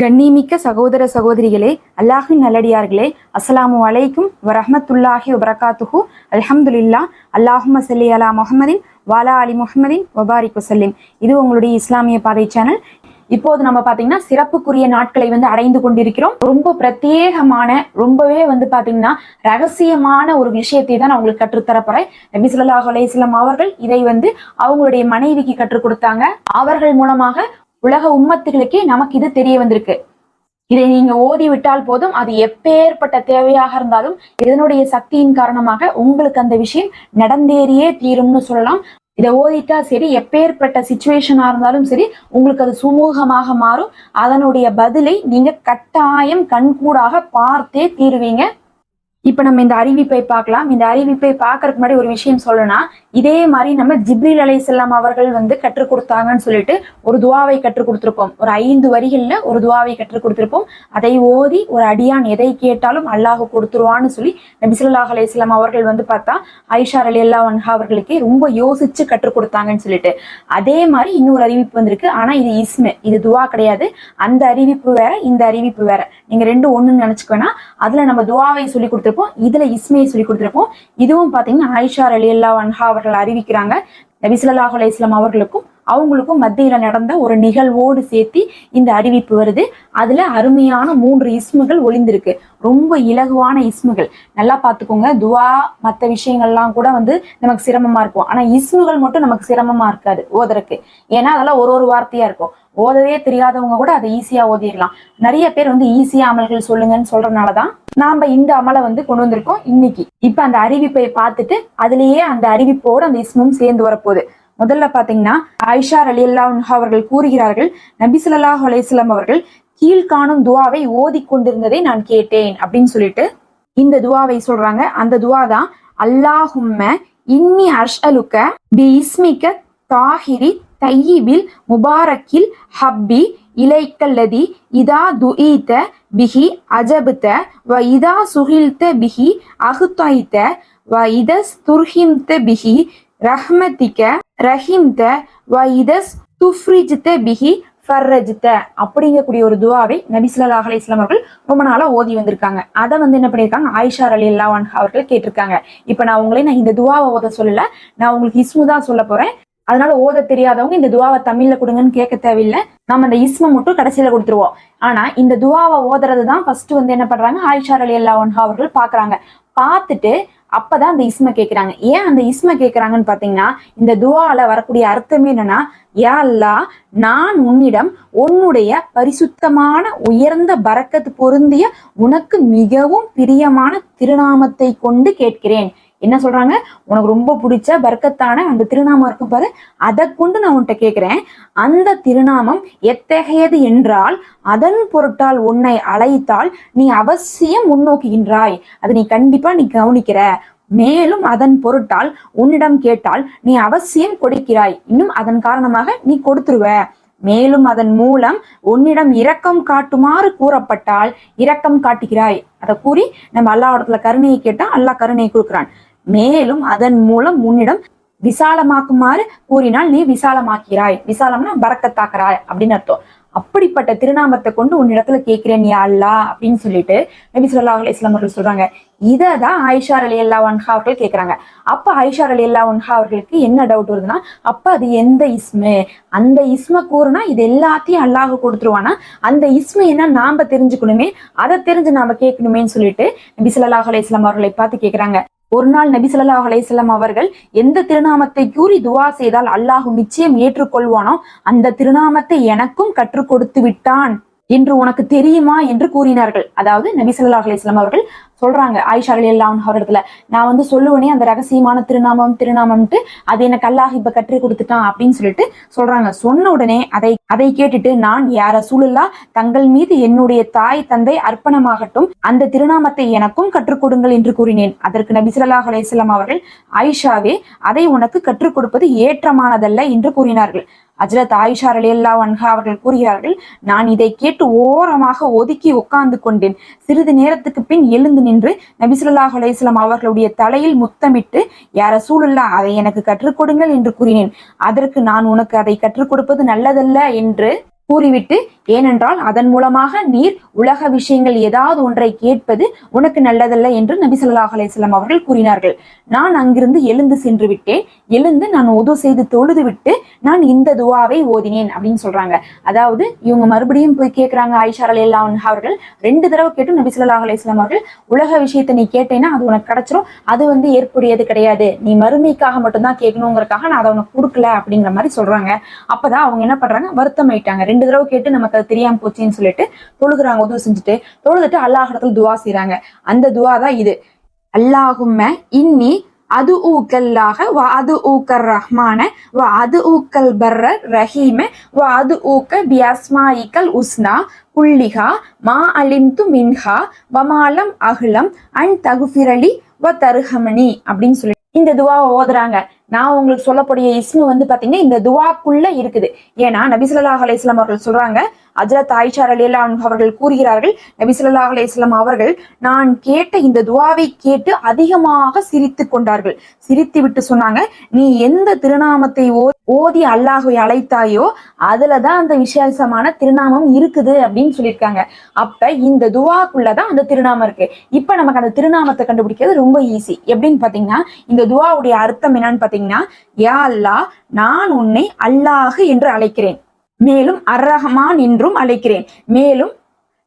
கண்ணிமிக்க சகோதர சகோதரிகளே அல்லாஹின் நல்லடியார்களே அஸ்ஸலாமு அலைக்கும் வரஹமத்துல்லாஹி வபரகாத்துஹு. அல்ஹம்துலில்லா அல்லாஹும்ம சல்லி அலா முஹமதின் வாலா அலி முஹமதின் வபாரிக் வசல்லிம் இது உங்களுடைய இஸ்லாமிய பாதை சேனல் இப்போது நம்ம பாத்தீங்கன்னா சிறப்புக்குரிய நாட்களை வந்து அடைந்து கொண்டிருக்கிறோம். ரொம்ப பிரத்யேகமான ரொம்பவே வந்து பாத்தீங்கன்னா ரகசியமான ஒரு விஷயத்தை தான் நான் உங்களுக்கு கற்றுத்தரப்போறேன் நபி சொல்லாஹ் அலையம் அவர்கள் இதை வந்து அவங்களுடைய மனைவிக்கு கற்றுக் கொடுத்தாங்க. அவர்கள் மூலமாக உலக உம்மத்துகளுக்கே நமக்கு இது தெரிய வந்திருக்கு. இதை நீங்க ஓதி விட்டால் போதும் அது எப்பேற்பட்ட தேவையாக இருந்தாலும் இதனுடைய சக்தியின் காரணமாக உங்களுக்கு அந்த விஷயம் நடந்தேறியே தீரும்னு சொல்லலாம். இதை ஓதிட்டா சரி எப்பேற்பட்ட சுச்சுவேஷனா இருந்தாலும் சரி உங்களுக்கு அது சுமூகமாக மாறும். அதனுடைய பதிலை நீங்க கட்டாயம் கண்கூடாக பார்த்தே தீருவீங்க. இப்ப நம்ம இந்த அறிவிப்பை பார்க்கலாம். இந்த அறிவிப்பை பார்க்கறதுக்கு முன்னாடி ஒரு விஷயம் சொல்லணும்னா இதே மாதிரி நம்ம ஜிப்ரில் அலை செல்லாம் அவர்கள் வந்து கற்றுக் கொடுத்தாங்கன்னு சொல்லிட்டு ஒரு துவாவை கற்றுக் கொடுத்துருப்போம். ஒரு ஐந்து வரிகள்ல ஒரு துவாவை கற்றுக் கொடுத்திருப்போம். அதை ஓதி ஒரு அடியான் எதை கேட்டாலும் அல்லாஹ் கொடுத்துருவான்னு சொல்லி நபிசுல்லாஹ் ஸல்லல்லாஹு இஸ்லாம் அவர்கள் வந்து பார்த்தா ஐஷா அலி அல்லா வன்ஹா அவர்களுக்கு ரொம்ப யோசிச்சு கற்றுக் கொடுத்தாங்கன்னு சொல்லிட்டு. அதே மாதிரி இன்னொரு அறிவிப்பு வந்திருக்கு. ஆனா இது இஸ்மு. இது துவா கிடையாது. அந்த அறிவிப்பு வேற இந்த அறிவிப்பு வேற. நீங்க ரெண்டும் ஒண்ணுன்னு நினைச்சுக்கோனா அதுல நம்ம துவாவை சொல்லி கொடுத்துருப்போம். இதுல இஸ்மையை சொல்லி கொடுத்துருப்போம். இதுவும் பாத்தீங்கன்னா ஆயிஷா அலி அல்லா வன்ஹா அவர்கள் அறிவிக்கிறாங்க. நபி ஸல்லல்லாஹு அலைஹி அவர்களுக்கும் அவங்களுக்கும் மத்தியில நடந்த ஒரு நிகழ்வோடு சேர்த்து இந்த அறிவிப்பு வருது. அதுல அருமையான மூன்று இஸ்முகள் ஒளிந்திருக்கு. ரொம்ப இலகுவான இஸ்முகள். நல்லா பார்த்துக்கோங்க துவா மற்ற விஷயங்கள்லாம் கூட வந்து நமக்கு சிரமமா இருக்கும். ஆனா இஸ்முகள் மட்டும் நமக்கு சிரமமா இருக்காது ஓதுறதுக்கு ஏன்னா அதெல்லாம் ஒரு ஒரு வார்த்தையா இருக்கும். ஓதவே தெரியாதவங்க கூட அதை ஈஸியா ஓதிடலாம். நிறைய பேர் வந்து ஈஸியா அமல்கள் சொல்லுங்கன்னு சொல்றதுனாலதான் நாம இந்த அமலை வந்து கொண்டு வந்திருக்கோம் இன்னைக்கு. இப்ப அந்த அறிவிப்பை பார்த்துட்டு அதுலயே அந்த அறிவிப்போடு அந்த இஸ்மும் சேர்ந்து வரப்போகுது. முதல்ல பாத்தீங்கன்னா ஐஷா அலி அல்லாஹ் அவர்கள் கூறுகிறார்கள் நபி அலையம் அவர்கள் கீழ்காணும் துவாவை ஓதி கொண்டிருந்ததை நான் கேட்டேன் அப்படின்னு சொல்லிட்டு இந்த துவாவை சொல்றாங்க. அந்த துவா தான் அல்லாஹும்ம இன்னி அர்ஷலுக்க பி இஸ்மிக்க தாஹிரி தையீபில் முபாரக்கில் ஹப்பி இலைக்கல்லதி இதா துஈத்த பிஹி அஜபுத்த வ இதா சுஹில்த பிஹி அகுத்தாய்த்த வ இதஸ் துர்ஹிம்த பிஹி ரஹ்மதிக்க ரஹிம்த வ இதஸ் துஃப்ரிஜித்த பிஹி ஃபர்ரஜ்த அப்படிங்கக்கூடிய ஒரு துவாவை நபிசுல்லா அலி இஸ்லாம் அவர்கள் ரொம்ப நாளா ஓதி வந்திருக்காங்க. அதை வந்து என்ன பண்ணியிருக்காங்க? ஆயிஷா அலி அல்லா அவர்கள் கேட்டிருக்காங்க. இப்போ நான் உங்களே நான் இந்த துவாவை ஓத சொல்லல. நான் உங்களுக்கு இஸ்மு தான் சொல்ல போறேன். அதனால ஓத தெரியாதவங்க இந்த துவாவை தமிழ்ல கொடுங்கன்னு கேட்க தேவையில்லை. நம்ம அந்த இஸ்ம மட்டும் கடைசியில கொடுத்துருவோம். ஆனா இந்த துவாவை ஓதுறது தான் ஃபர்ஸ்ட் வந்து என்ன பண்றாங்க? ஆயிஷா அலி அல்லாஹ் அவர்கள் பாக்குறாங்க பார்த்துட்டு அப்பதான் அந்த இஸ்ம கேட்கிறாங்க. ஏன் அந்த இஸ்ம கேட்கிறாங்கன்னு பாத்தீங்கன்னா இந்த துவால வரக்கூடிய அர்த்தமே என்னன்னா யா அல்லா நான் உன்னிடம் உன்னுடைய பரிசுத்தமான உயர்ந்த பறக்கத்து பொருந்திய உனக்கு மிகவும் பிரியமான திருநாமத்தை கொண்டு கேட்கிறேன். என்ன சொல்றாங்க? உனக்கு ரொம்ப பிடிச்ச பர்க்கத்தான அந்த திருநாமம் இருக்கும் பாரு. அதை கொண்டு நான் உன்கிட்ட கேட்கிறேன் அந்த திருநாமம் எத்தகையது என்றால் அதன் பொருட்டால் உன்னை அழைத்தால் நீ அவசியம் முன்னோக்குகின்றாய் அதை நீ கண்டிப்பா நீ கவனிக்கிற. மேலும் அதன் பொருட்டால் உன்னிடம் கேட்டால் நீ அவசியம் கொடுக்கிறாய். இன்னும் அதன் காரணமாக நீ கொடுத்துருவ. மேலும் அதன் மூலம் உன்னிடம் இரக்கம் காட்டுமாறு கூறப்பட்டால் இரக்கம் காட்டுகிறாய். அதை கூறி நம்ம அல்லா இடத்துல கருணையை கேட்டால் அல்லாஹ் கருணையை கொடுக்குறான். மேலும் அதன் மூலம் உன்னிடம் விசாலமாக்குமாறு கூறினால் நீ விசாலமாக்கிறாய். விசாலம்னா பறக்கத்தாக்குறாய் அப்படின்னு அர்த்தம். அப்படிப்பட்ட திருநாமத்தை கொண்டு உன்னிடத்துல கேட்கிறேன் யா அல்லா அப்படின்னு சொல்லிட்டு நபி ஸல்லல்லாஹு அலைஹி அவர்கள் சொல்றாங்க. இதை தான் ஐஷார் அலி அல்லா ஒன்ஹா அவர்கள் கேட்கறாங்க. அப்ப ஐஷார் அலி அல்லா ஒன்ஹா அவர்களுக்கு என்ன டவுட் வருதுன்னா அப்ப அது எந்த இஸ்மு? அந்த இஸ்ம கூறுனா இது எல்லாத்தையும் அல்லாஹ் கொடுத்துருவானா? அந்த இஸ்மு என்ன நாம தெரிஞ்சுக்கணுமே அதை தெரிஞ்சு நாம கேட்கணுமேன்னு சொல்லிட்டு நபி ஸல்லல்லாஹு அலி இஸ்லாம் அவர்களை பார்த்து கேட்கிறாங்க. ஒரு நாள் நபி ஸல்லல்லாஹு அவர்கள் எந்த திருநாமத்தை கூறி துவா செய்தால் அல்லாஹு நிச்சயம் ஏற்றுக்கொள்வானோ அந்த திருநாமத்தை எனக்கும் கற்றுக் கொடுத்து விட்டான். என்று உனக்கு தெரியுமா என்று கூறினார்கள். அதாவது நபி ஸல்லல்லாஹு அலைஹி அவர்கள் சொல்றாங்க ஆயிஷா அலி அல்லாஹ் அவரிடத்துல நான் வந்து சொல்லுவேனே அந்த ரகசியமான திருநாமம் திருநாமம்ட்டு அது எனக்கு அல்லாஹ் இப்ப கற்றுக் கொடுத்துட்டான் அப்படின்னு சொல்லிட்டு சொல்றாங்க. சொன்ன உடனே அதை அதை கேட்டுட்டு நான் யார சூழல்லா தங்கள் மீது என்னுடைய தாய் தந்தை அர்ப்பணமாகட்டும் அந்த திருநாமத்தை எனக்கும் கற்றுக் கொடுங்கள் என்று கூறினேன். அதற்கு நபி ஸல்லல்லாஹு அலைஹி அவர்கள் ஆயிஷாவே அதை உனக்கு கற்றுக் கொடுப்பது ஏற்றமானதல்ல என்று கூறினார்கள். அஜரத் ஆயிஷா அலியல்லா அன்ஹா அவர்கள் கூறுகிறார்கள் நான் இதை கேட்டு ஓரமாக ஒதுக்கி உட்கார்ந்து கொண்டேன். சிறிது நேரத்துக்கு பின் எழுந்து நின்று நபிசுல்லாஹ் அலையம் அவர்களுடைய தலையில் முத்தமிட்டு யார சூழல்லா அதை எனக்கு கற்றுக் கொடுங்கள் என்று கூறினேன். அதற்கு நான் உனக்கு அதை கற்றுக் கொடுப்பது நல்லதல்ல என்று கூறிவிட்டு ஏனென்றால் அதன் மூலமாக நீர் உலக விஷயங்கள் ஏதாவது ஒன்றை கேட்பது உனக்கு நல்லதல்ல என்று நபி ஸல்லல்லாஹு அலிஸ்லாம் அவர்கள் கூறினார்கள். நான் அங்கிருந்து எழுந்து சென்று விட்டேன். எழுந்து நான் உது செய்து தொழுது விட்டு நான் இந்த துவாவை ஓதினேன் அப்படின்னு சொல்றாங்க. அதாவது இவங்க மறுபடியும் போய் கேட்கறாங்க ஆயிஷா அலி அவர்கள். ரெண்டு தடவை கேட்டு நபி ஸல்லல்லாஹு அலிஸ்லாம் அவர்கள் உலக விஷயத்தை நீ கேட்டேன்னா அது உனக்கு கிடைச்சிரும். அது வந்து ஏற்புடையது கிடையாது. நீ மறுமைக்காக மட்டும்தான் கேட்கணுங்கிறக்காக நான் அதை உனக்கு கொடுக்கல அப்படிங்கிற மாதிரி சொல்றாங்க. அப்பதான் அவங்க என்ன பண்றாங்க? வருத்தம் ஆயிட்டாங்க ரெண்டு தடவை கேட்டு நமக்கு அது தெரியாம போச்சுன்னு சொல்லிட்டு தொழுகிறாங்க உதவு செஞ்சுட்டு. தொழுதுட்டு அல்லாஹிடத்துல துவா செய்றாங்க. அந்த துவா தான் இது. அல்லாஹும்ம இன்னி அது ஊக்கல்லாக வ அது ஊக்கர் ரஹ்மான வ அது ஊக்கல் பர்ரர் ரஹீம வ அது ஊக்க பியாஸ்மாயிக்கல் உஸ்னா புள்ளிகா மா அலிம்து மின்ஹா வமாலம் அஹ்லம் அன் தகுஃபிரலி வ தருஹமணி அப்படின்னு சொல்லி இந்த துவாவை ஓதுறாங்க. நான் உங்களுக்கு சொல்லக்கூடிய இஸ்மு வந்து பாத்தீங்கன்னா இந்த துவாக்குள்ள இருக்குது. ஏன்னா நபிசுல்லா ஸல்லல்லாஹு அவர்கள் சொல்றாங்க அஜரத் ஆயிஷா ரலியல்லாஹு அவர்கள் கூறுகிறார்கள் நபி சொல்லா அலைஹி அவர்கள் நான் கேட்ட இந்த துவாவை கேட்டு அதிகமாக சிரித்து கொண்டார்கள். சிரித்து விட்டு சொன்னாங்க நீ எந்த திருநாமத்தை ஓ- ஓதி அல்லாஹை அழைத்தாயோ அதுலதான் அந்த விசேஷமான திருநாமம் இருக்குது அப்படின்னு சொல்லியிருக்காங்க. அப்ப இந்த துவாக்குள்ளதான் அந்த திருநாமம் இருக்கு. இப்ப நமக்கு அந்த திருநாமத்தை கண்டுபிடிக்கிறது ரொம்ப ஈஸி எப்படின்னு பாத்தீங்கன்னா இந்த துவாவுடைய அர்த்தம் என்னன்னு பாத்தீங்கன்னா யா அல்லாஹ் நான் உன்னை அல்லாஹ் என்று அழைக்கிறேன். மேலும் அர் ரஹ்மான் என்றும் அழைக்கிறேன். மேலும்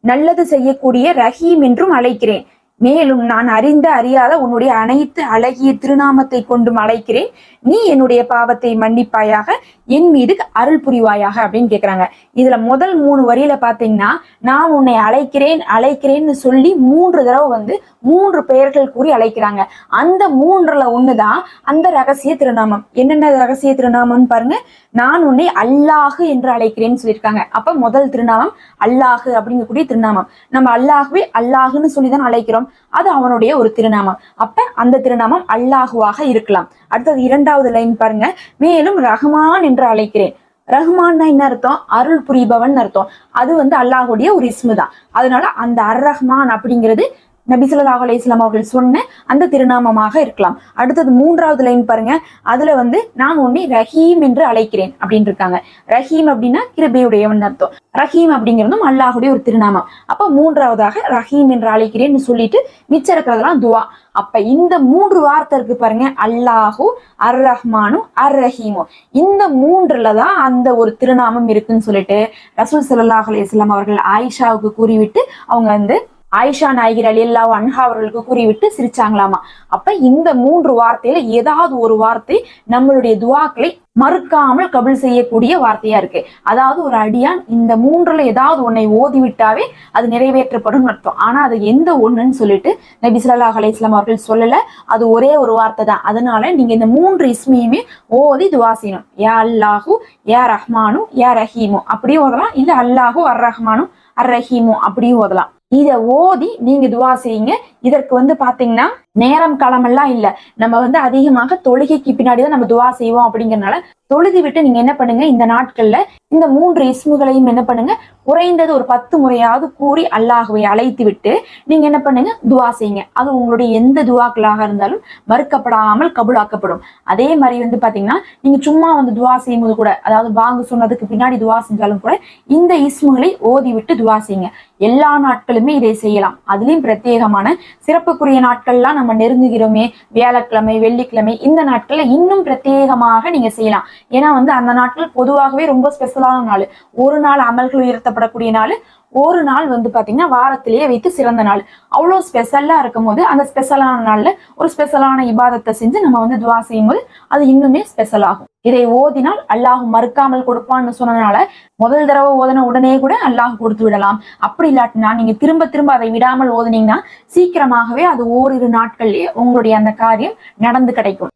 நல்லது செய்யக்கூடிய ரஹீம் என்றும் அழைக்கிறேன். மேலும் நான் அறிந்த அறியாத உன்னுடைய அனைத்து அழகிய திருநாமத்தை கொண்டும் அழைக்கிறேன். நீ என்னுடைய பாவத்தை மன்னிப்பாயாக என் மீது அருள் புரிவாயாக அப்படின்னு கேக்குறாங்க. இதுல முதல் மூணு வரியில பாத்தீங்கன்னா நான் உன்னை அழைக்கிறேன் அழைக்கிறேன்னு சொல்லி மூன்று தடவை வந்து மூன்று பெயர்கள் கூறி அழைக்கிறாங்க. அந்த மூன்றுல ஒண்ணுதான் அந்த ரகசிய திருநாமம். என்னென்ன ரகசிய திருநாமம்னு பாருங்க. நான் உன்னை அல்லாஹு என்று அழைக்கிறேன்னு சொல்லியிருக்காங்க. அப்ப முதல் திருநாமம் அல்லாஹு அப்படிங்கக்கூடிய திருநாமம். நம்ம அல்லாஹுவே அல்லாஹுன்னு சொல்லிதான் அழைக்கிறோம். அது அவனுடைய ஒரு திருநாமம். அப்ப அந்த திருநாமம் அல்லாஹுவாக இருக்கலாம். அடுத்தது இரண்டாவது லைன் பாருங்க. மேலும் ரஹ்மான் என்று அழைக்கிறேன். ரஹ்மான் என்ன அர்த்தம்? அருள் புரிபவன் அர்த்தம். அது வந்து அல்லாஹுடைய ஒரு இஸ்மு தான். அதனால அந்த அர் ரஹ்மான் அப்படிங்கிறது நபி ஸல்லல்லாஹு அவர்கள் சொன்ன அந்த திருநாமமாக இருக்கலாம். அடுத்தது மூன்றாவது லைன் பாருங்க. அதுல வந்து நான் உன்னை ரஹீம் என்று அழைக்கிறேன் அப்படின்னு இருக்காங்க. ரஹீம் அப்படின்னா கிருபையுடையவன் அர்த்தம். ரஹீம் அப்படிங்கிறதும் அல்லாஹுடைய ஒரு திருநாமம். அப்ப மூன்றாவதாக ரஹீம் என்று அழைக்கிறேன்னு சொல்லிட்டு மிச்சம் இருக்கிறதெல்லாம் துவா. அப்ப இந்த மூன்று வார்த்தை இருக்கு பாருங்க. அல்லாஹு அர் ரஹ்மானும் அர் ரஹீமும் இந்த மூன்றுல தான் அந்த ஒரு திருநாமம் இருக்குன்னு சொல்லிட்டு ரசூல் சல்லாஹ் அலைஹி அவர்கள் ஆயிஷாவுக்கு கூறிவிட்டு அவங்க வந்து ஆயிஷா நாயகர் அலில்லா அன்ஹா அவர்களுக்கு கூறிவிட்டு சிரிச்சாங்களாமா. அப்ப இந்த மூன்று வார்த்தையில ஏதாவது ஒரு வார்த்தை நம்மளுடைய துவாக்களை மறுக்காமல் கபில் செய்யக்கூடிய வார்த்தையா இருக்கு. அதாவது ஒரு அடியான் இந்த மூன்றுல ஏதாவது ஒன்னை ஓதி விட்டாவே அது நிறைவேற்றப்படும் அர்த்தம். ஆனா அது எந்த ஒண்ணுன்னு சொல்லிட்டு நபி ஸல்லல்லாஹு அலைஹி வஸல்லம் அவர்கள் சொல்லல. அது ஒரே ஒரு வார்த்தை தான். அதனால நீங்க இந்த மூன்று இஸ்மியுமே ஓதி துவா செய்யணும். யா அல்லாஹு யா ரஹ்மானு யா ரஹீமு. அப்படியே ஓதலாம். இல்ல அல்லாஹு அர் ரஹ்மானு அர் ரஹீமு அப்படியும் ஓதலாம். இதை ஓதி நீங்க துவா செய்யுங்க. இதற்கு வந்து பாத்தீங்கன்னா நேரம் காலமெல்லாம் இல்ல. நம்ம வந்து அதிகமாக தொழுகைக்கு பின்னாடி தான் நம்ம துவா செய்வோம் அப்படிங்கறனால தொழுது விட்டு நீங்க என்ன பண்ணுங்க இந்த நாட்கள்ல இந்த மூன்று இஸ்முகளையும் என்ன பண்ணுங்க குறைந்தது ஒரு பத்து முறையாவது கூறி அல்லாஹுவை அழைத்து விட்டு நீங்க என்ன பண்ணுங்க துவா செய்யுங்க. அது உங்களுடைய எந்த துவாக்களாக இருந்தாலும் மறுக்கப்படாமல் கபுலாக்கப்படும். அதே மாதிரி வந்து பாத்தீங்கன்னா நீங்க சும்மா வந்து துவா செய்யும்போது கூட அதாவது வாங்க சொன்னதுக்கு பின்னாடி துவா செஞ்சாலும் கூட இந்த இஸ்முகளை ஓதி விட்டு துவா செய்யுங்க. எல்லா நாட்களுமே இதை செய்யலாம். அதுலயும் பிரத்யேகமான சிறப்புக்குரிய நாட்கள்லாம் நம்ம நெருங்குகிறோமே வியாழக்கிழமை வெள்ளிக்கிழமை இந்த நாட்கள்ல இன்னும் பிரத்யேகமாக நீங்க செய்யலாம். ஏன்னா வந்து அந்த நாட்கள் பொதுவாகவே ரொம்ப ஸ்பெஷலான நாள். ஒரு நாள் அமல்கள் உயர்த்தப்படக்கூடிய நாள். ஒரு நாள் வந்து பாத்தீங்கன்னா வாரத்திலேயே வைத்து சிறந்த நாள். அவ்வளோ ஸ்பெஷலா இருக்கும் போது அந்த ஸ்பெஷலான நாள்ல ஒரு ஸ்பெஷலான இபாதத்தை செஞ்சு நம்ம வந்து துவா செய்யும் போது அது இன்னுமே ஸ்பெஷல் ஆகும். இதை ஓதினால் அல்லாஹ் மறுக்காமல் கொடுப்பான்னு சொன்னதுனால முதல் தடவை ஓதின உடனே கூட அல்லாஹ் கொடுத்து விடலாம். அப்படி இல்லாட்டினா நீங்க திரும்ப திரும்ப அதை விடாமல் ஓதுனீங்கன்னா சீக்கிரமாகவே அது ஓரிரு நாட்கள்லயே உங்களுடைய அந்த காரியம் நடந்து கிடைக்கும்.